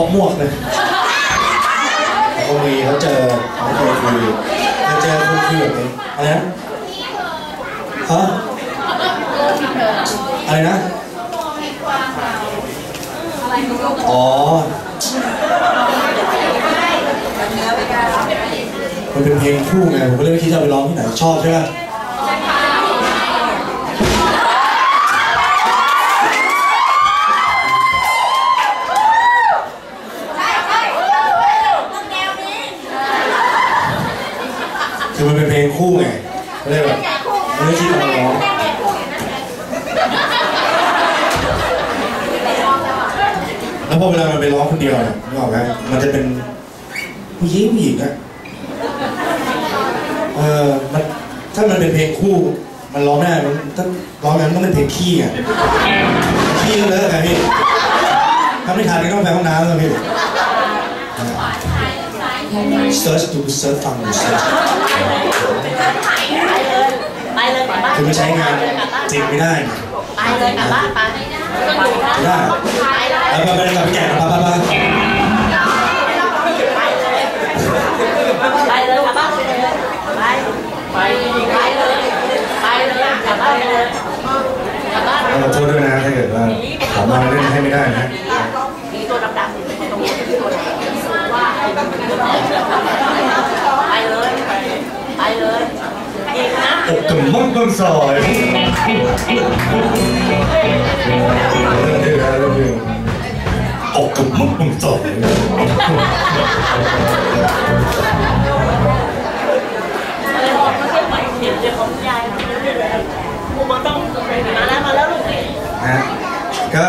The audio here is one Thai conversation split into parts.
าะมวกเลยเขามีเขาเจอเขาเคยคุยเขาเจอคุณคุยแบบนี้อะไรนะฮะอะไรนะอ๋อมันเป็นเพลงคู่ไงผมก็เลยไม่คิดจะไปร้องที่ไหนชอบใช่ไหม คือมันเป็นเพลงคู่ไงก็เลยแบบไม่ได้คิดเอามาร้องแล้วพอเวลามันไปร้องคนเดียวเนี่ยนึกออกไหมมันจะเป็นผู้หญิงผู้หญิงอะเออมันถ้ามันเป็นเพลงคู่ มันร้องได้มันถ้าร้องนั้นต้องเป็นเพลงขี้ไงขี้เลอะไงพี่ถ้าไม่ทันก็ต้องไปห้องน้ำแล้วพี่ เซิร์ชดูเซิร์ชฟังดูเซิร์ชไปเลยกลับบ้านคือมันใช้งานจริงไม่ได้ไงไปเลยกลับบ้านไปไม่ได้ไปเลยไปไปไปกับพี่แก่ไปไปไปไปเลยกลับบ้านไปเลยไปไปไปเลยไปเลยกลับบ้านไปเลยกลับบ้านขอโทษด้วยนะถ้าเกิดว่าผมมาเล่นให้ไม่ได้นะ มีตัวดำๆอยู่ตรงนี้ตัวว่าไปเลยไปเลย อีกนะอกกำมังต้นซอยเรื่องดื้อนะเรื่องดื้ออกกำมังต้นซอยอะไรบอกไม่ใช่ไปเดี๋ยวเดี๋ยวของยายกูมันต้องมาแล้วมาแล้วลูกนี่นะก็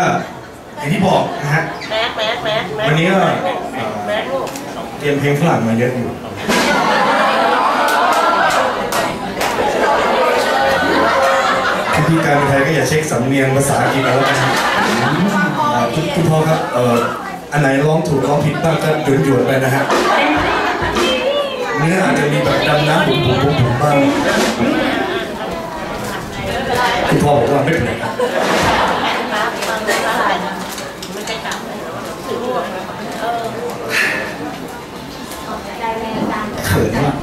อย่างที่บอกนะฮะแม็กแม็กแม็กวันนี้ก็แม็กลูกเตรียมเพลงฝรั่งมาเยอะอยู่ พี่การไทยก็อย่าเช็คสำเนียงภาษาอังกฤษเอาแล้วกันนะอ่าคุณคุณพ่อครับเอ่ออันไหนร้องถูกร้องผิดบ้างก็หยวนหยวนๆไปนะฮะเนื้ออาจจะมีแบบดำน้ำบุ๋มบุ๋มบุ๋มบุ๋มบ้างคุณพ่อบอกว่าไม่เป็นไรครับมาฟังได้ไม่ใช่จับถือร่วงเออเขินมาก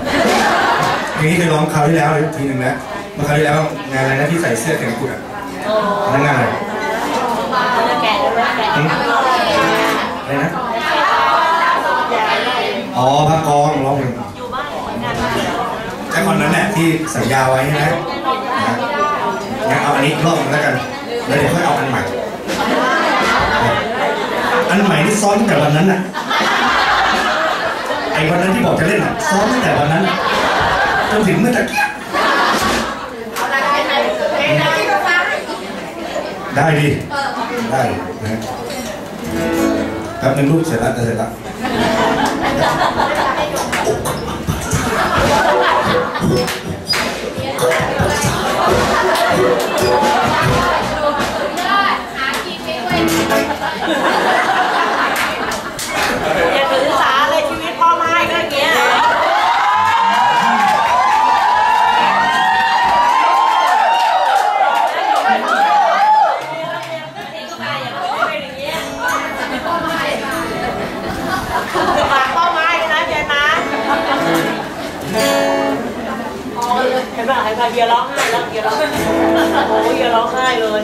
เพลงนี้เคยร้องคราวที่แล้วทีหนึ่งแล้ว เมื่อคราวที่แล้วงานอะไรนะที่ใส่เสื้อแขนกุดอะโอ้อันนั่นงานอะไรแก่แล้วแก่อะไรนะอ๋อพักกองร้องเพลงอยู่บ้านเหมือนกันไอ้คนนั้นแหละที่สัญญาไว้ใช่ไหมนะงั้นเอาอันนี้อีกรอบหนึ่งแล้วกัน แล้วเดี๋ยวค่อยเอาอันใหม่ อันใหม่ที่ซ้อมตั้งแต่วันนั้นน่ะไอ้วันนั้นที่บอกจะเล่นน่ะซ้อมตั้งแต่วันนั้นน่ะจนถึงเมื่อตะกี้ ได้ดิได้นะแป๊บนึงลูกเสร็จแล้วเสร็จแล้ว เห็นป่ะเห็นป่ะเฮียร้องไห้แล้วเฮียร้องโอ้เฮียร้องไห้เลย